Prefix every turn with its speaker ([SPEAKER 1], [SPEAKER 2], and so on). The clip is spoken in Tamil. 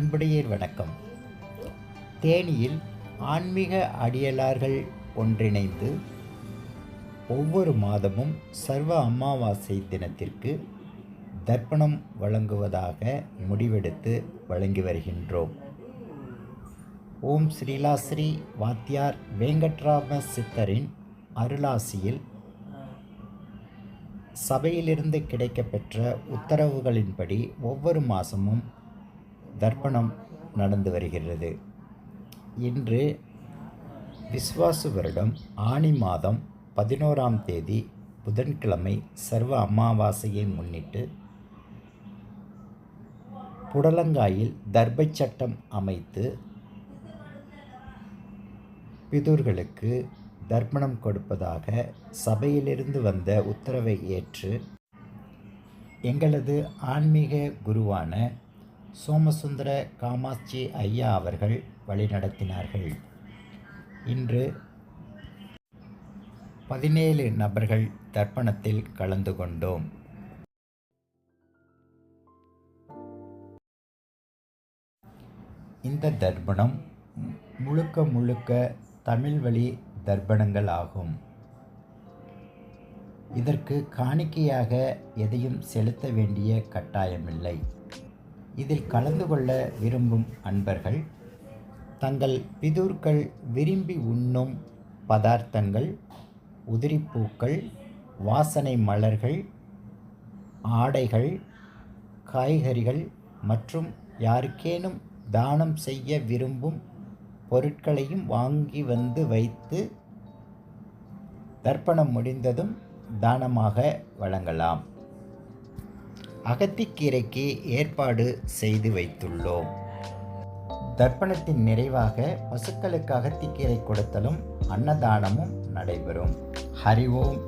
[SPEAKER 1] அன்புடையீர் வணக்கம். தேனியில் ஆன்மீக அடியலார்கள் ஒன்றிணைந்து ஒவ்வொரு மாதமும் சர்வ அமாவாசை தினத்திற்கு தர்ப்பணம் வழங்குவதாக முடிவெடுத்து வழங்கி வருகின்றோம். ஓம் ஸ்ரீலாஸ்ரீ வாத்தியார் வேங்கட்ராம சித்தரின் அருளாசியில் சபையிலிருந்து கிடைக்கப்பெற்ற உத்தரவுகளின்படி ஒவ்வொரு மாதமும் தர்ப்பணம் நடந்து வருகிறது. இன்று விஸ்வாசு வருடம் ஆனி மாதம் பதினோராம் தேதி புதன்கிழமை சர்வ அமாவாசையை முன்னிட்டு புடலங்காயில் தர்பை சட்டம் அமைத்து பிதூர்களுக்கு தர்ப்பணம் கொடுப்பதாக சபையிலிருந்து வந்த உத்தரவை ஏற்று எங்களது ஆன்மீக குருவான சோமசுந்தர காமாட்சி ஐயா அவர்கள் வழிநடத்தினார்கள். இன்று பதினேழு நபர்கள் தர்ப்பணத்தில் கலந்து கொண்டோம். இந்த தர்ப்பணம் முழுக்க முழுக்க தமிழ் வழி தர்ப்பணங்கள் ஆகும். இதற்கு காணிக்கையாக எதையும் செலுத்த வேண்டிய கட்டாயமில்லை. இதில் கலந்து கொள்ள விரும்பும் அன்பர்கள் தங்கள் பிதூர்கள் விரும்பி உண்ணும் பதார்த்தங்கள் உதிரிப்பூக்கள் வாசனை மலர்கள் ஆடைகள் காய்கறிகள் மற்றும் யாருக்கேனும் தானம் செய்ய விரும்பும் பொருட்களையும் வாங்கி வந்து வைத்து தர்ப்பணம் முடிந்ததும் தானமாக வழங்கலாம். அகத்திக்கீரைக்கு ஏற்பாடு செய்து வைத்துள்ளோம். தர்ப்பணத்தின் நிறைவாக பசுக்களுக்கு அகத்திக்கீரை கொடுத்தலும் அன்னதானமும் நடைபெறும். ஹரி ஓம்.